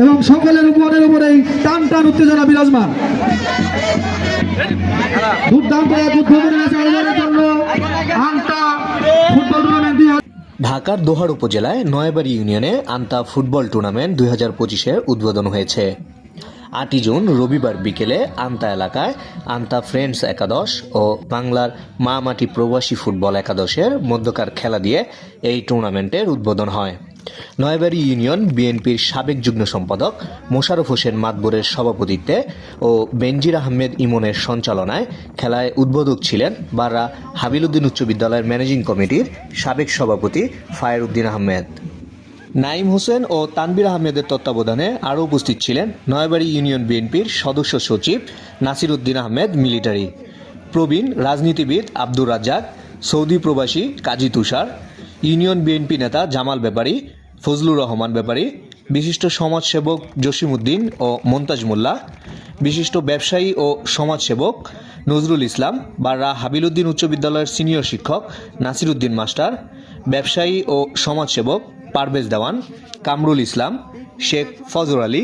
এবং সকলের উপরের উপরেই টান টান উত্তেজনা বিরাজমান। দুর্দান্ত এক জন্য ঢাকার দোহার উপজেলায় নয়াবাড়ি ইউনিয়নে আন্তা ফুটবল টুর্নামেন্ট দুই হাজার পঁচিশের উদ্বোধন হয়েছে। আটই জুন রবিবার বিকেলে আন্তা এলাকায় আন্তা ফ্রেন্ডস একাদশ ও বাংলার মা মাটি প্রবাসী ফুটবল একাদশের মধ্যকার খেলা দিয়ে এই টুর্নামেন্টের উদ্বোধন হয়। নয়াবাড়ি ইউনিয়ন বিএনপির সাবেক যুগ্ম সম্পাদক মোশারফ হোসেন মাতবরের সভাপতিত্বে ও বেনজির আহমেদ ইমনের সঞ্চালনায় খেলায় উদ্বোধক ছিলেন বাররা হাবিলুদ্দিন উচ্চ বিদ্যালয়ের ম্যানেজিং কমিটির সাবেক সভাপতি ফায়ার উদ্দিন আহমেদ। নাইম হোসেন ও তানবির আহমেদের তত্ত্বাবধানে আরও উপস্থিত ছিলেন নয়াবাড়ি ইউনিয়ন বিএনপির সদস্য সচিব নাসির উদ্দিন আহমেদ মিলিটারি। প্রবীণ রাজনীতিবিদ আব্দুর রাজ্জাক, সৌদি প্রবাসী কাজী তুষার ইউনিয়ন বিএনপি নেতা জামাল ব্যাপারী, ফজলুর রহমান ব্যাপারী, বিশিষ্ট সমাজসেবক জসিমউদ্দিন ও মন্তাজ মোল্লা, বিশিষ্ট ব্যবসায়ী ও সমাজসেবক নজরুল ইসলাম বাররা হাবিলুদ্দিন উচ্চ বিদ্যালয়ের সিনিয়র শিক্ষক নাসিরুদ্দিন মাস্টার, ব্যবসায়ী ও সমাজসেবক পারভেজ দেওয়ান, কামরুল ইসলাম, শেখ ফজর আলী,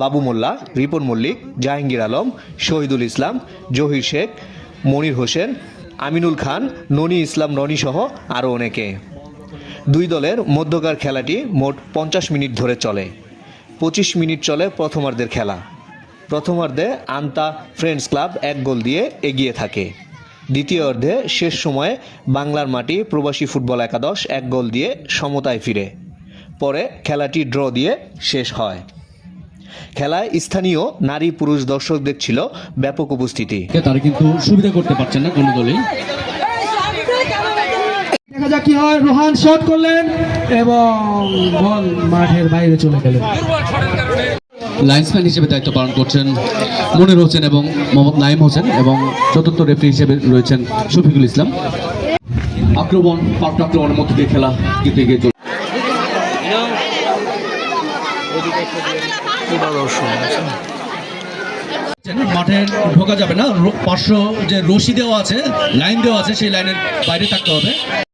বাবু মোল্লা, রিপন মল্লিক, জাহাঙ্গীর আলম, শহীদুল ইসলাম, জহির শেখ, মনির হোসেন, আমিনুল খান, ননি ইসলাম, রনি সহ আরও অনেকে। দুই দলের মধ্যকার খেলাটি মোট পঞ্চাশ মিনিট ধরে চলে। পঁচিশ মিনিট চলে প্রথমার্ধের খেলা। প্রথমার্ধে আন্তা ফ্রেন্ডস ক্লাব এক গোল দিয়ে এগিয়ে থাকে। দ্বিতীয় অর্ধে শেষ সময়ে বাংলার মাটি প্রবাসী ফুটবল একাদশ এক গোল দিয়ে সমতায় ফিরে। পরে খেলাটি ড্র দিয়ে শেষ হয়। খেলায় স্থানীয় নারী পুরুষ দর্শকদের ছিল ব্যাপক উপস্থিতি। তারা কিন্তু সুবিধা করতে পারছেন না কোনো দলেই। দেখা কি হয়? রোহান শট করলেন এবং বল মাঠের বাইরে চলে গেলেন। লাইন্সম্যান হিসেবে দায়িত্ব পালন করছেন মনির হোসেন এবং মোহাম্মদ নাইম হোসেন এবং চতুর্থ রেফারি হিসেবে রয়েছেন শফিকুল ইসলাম। আক্রমণ পাল্টা আক্রমণের মধ্যে দিয়ে খেলা কিন্তু এগিয়ে চলছে মাঠে ঢোকা যাবে না। পাঁচশো যে রশি দেওয়া আছে লাইন দেওয়া আছে সেই লাইনের বাইরে থাকতে হবে।